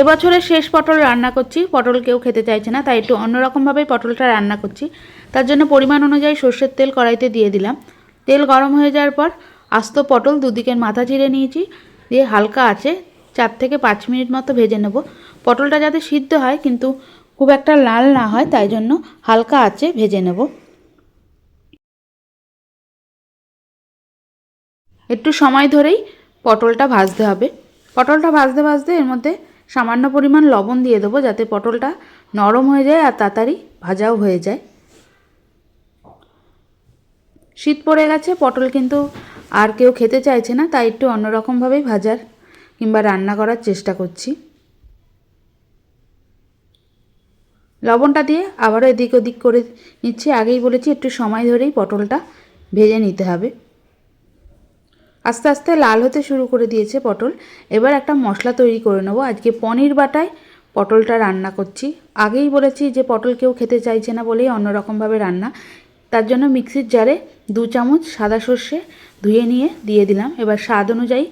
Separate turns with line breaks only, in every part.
এবছরের শেষ পটল রান্না করছি, পটল কেউ খেতে চাইছে না, তাই একটু অন্যরকমভাবেই পটলটা রান্না করছি। তার জন্য পরিমাণ অনুযায়ী সর্ষের তেল কড়াইতে দিয়ে দিলাম। তেল গরম হয়ে যাওয়ার পর আস্ত পটল দুদিকের মাথা চিড়ে নিয়েছি, দিয়ে হালকা আছে চার থেকে পাঁচ মিনিট মতো ভেজে নেব। পটলটা যাতে সিদ্ধ হয়, কিন্তু খুব একটা লাল না হয়, তাই জন্য হালকা আছে ভেজে নেব। একটু সময় ধরেই পটলটা ভাজতে হবে। পটলটা ভাজতে ভাজতে এর মধ্যে সামান্য পরিমাণ লবণ দিয়ে দেবো যাতে পটলটা নরম হয়ে যায় আর তাড়াতাড়ি ভাজাও হয়ে যায়। শীত পড়ে গেছে, পটল কিন্তু আর কেউ খেতে চাইছে না, তাই একটু অন্যরকমভাবেই ভাজার কিংবা রান্না করার চেষ্টা করছি। লবণটা দিয়ে আবারও এদিক ওদিক করে নিচ্ছি, আগেই বলেছি একটু সময় ধরেই পটলটা ভেজে নিতে হবে। আস্তে আস্তে লাল হতে শুরু করে দিয়েছে পটল। এবার একটা মশলা তৈরি করে নেব। আজকে পনির বাটায় পটলটা রান্না করছি। আগেই বলেছি যে পটল কেউ খেতে চাইছে না বলেই অন্যরকমভাবে রান্না। তার জন্য মিক্সির জারে দু চামচ সাদা সর্ষে ধুয়ে নিয়ে দিয়ে দিলাম। এবার স্বাদ অনুযায়ী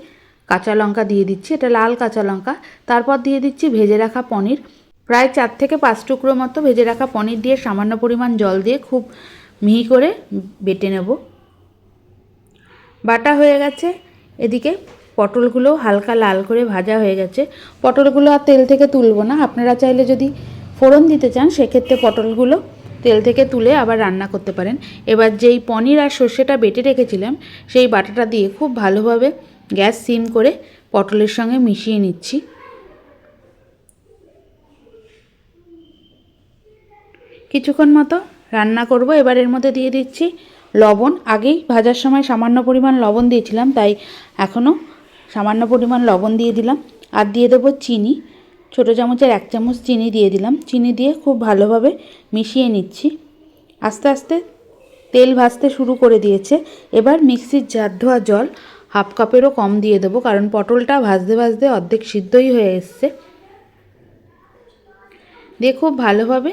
কাঁচা লঙ্কা দিয়ে দিচ্ছি। এটা লাল কাঁচা লঙ্কা। তারপর দিয়ে দিচ্ছি ভেজে রাখা পনির। প্রায় চার থেকে পাঁচ টুকরো মতো ভেজে রাখা পনির দিয়ে সামান্য পরিমাণ জল দিয়ে খুব মিহি করে বেটে নেব। বাটা হয়ে গেছে। এদিকে পটলগুলো হালকা লাল করে ভাজা হয়ে গেছে। পটলগুলো আর তেল থেকে তুলবো না। আপনারা চাইলে যদি ফোড়ন দিতে চান, সেক্ষেত্রে পটলগুলো তেল থেকে তুলে আবার রান্না করতে পারেন। এবার যেই পনির আর সর্ষেটা বেটে রেখেছিলাম, সেই বাটাটা দিয়ে খুব ভালোভাবে গ্যাস সিম করে পটলের সঙ্গে মিশিয়ে নিচ্ছি। কিছুক্ষণ মতো রান্না করব। এবার এর মধ্যে দিয়ে দিচ্ছি লবণ, আগেই ভাজার সময় সামান্য পরিমাণ লবণ দিয়েছিলাম, তাই এখনও সামান্য পরিমাণ লবণ দিয়ে দিলাম। আর দিয়ে দেবো চিনি, ছোটো চামচের এক চামচ চিনি দিয়ে দিলাম। চিনি দিয়ে খুব ভালোভাবে মিশিয়ে নিচ্ছি। আস্তে আস্তে তেল ভাজতে শুরু করে দিয়েছে। এবার মিক্সির জার ধোয়া জল হাফ কাপেরও কম দিয়ে দেবো, কারণ পটলটা ভাজতে ভাজতে অর্ধেক সিদ্ধই হয়ে এসছে। দিয়ে খুব ভালোভাবে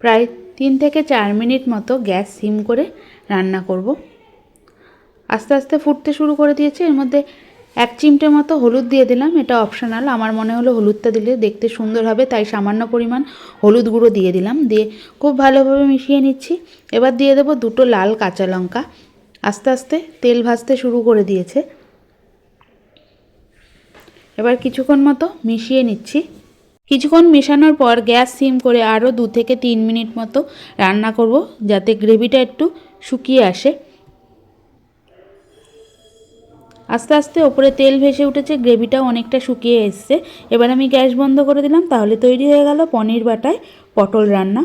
প্রায় তিন থেকে চার মিনিট মতো গ্যাস সিম করে রান্না করব। আস্তে আস্তে ফুটতে শুরু করে দিয়েছে। এর মধ্যে এক চিমটে মতো হলুদ দিয়ে দিলাম। এটা অপশনাল আমার মনে হলো হলুদটা দিলে দেখতে সুন্দর হবে, তাই সামান্য পরিমাণ হলুদ গুঁড়ো দিয়ে দিলাম। দিয়ে খুব ভালোভাবে মিশিয়ে নিচ্ছি। এবার দিয়ে দেবো দুটো লাল কাঁচা লঙ্কা। আস্তে আস্তে তেল ভাজতে শুরু করে দিয়েছে। এবার কিছুক্ষণ মতো মিশিয়ে নিচ্ছি। কিছুক্ষণ মেশানোর পর গ্যাস সিম করে আরও দু থেকে তিন মিনিট মতো রান্না করব, যাতে গ্রেভিটা একটু শুকিয়ে আসে। আস্তে আস্তে ওপরে তেল ভেসে উঠেছে, গ্রেভিটাও অনেকটা শুকিয়ে এসছে। এবার আমি গ্যাস বন্ধ করে দিলাম, তাহলে তৈরি হয়ে গেল পনির বাটায় পটল রান্না।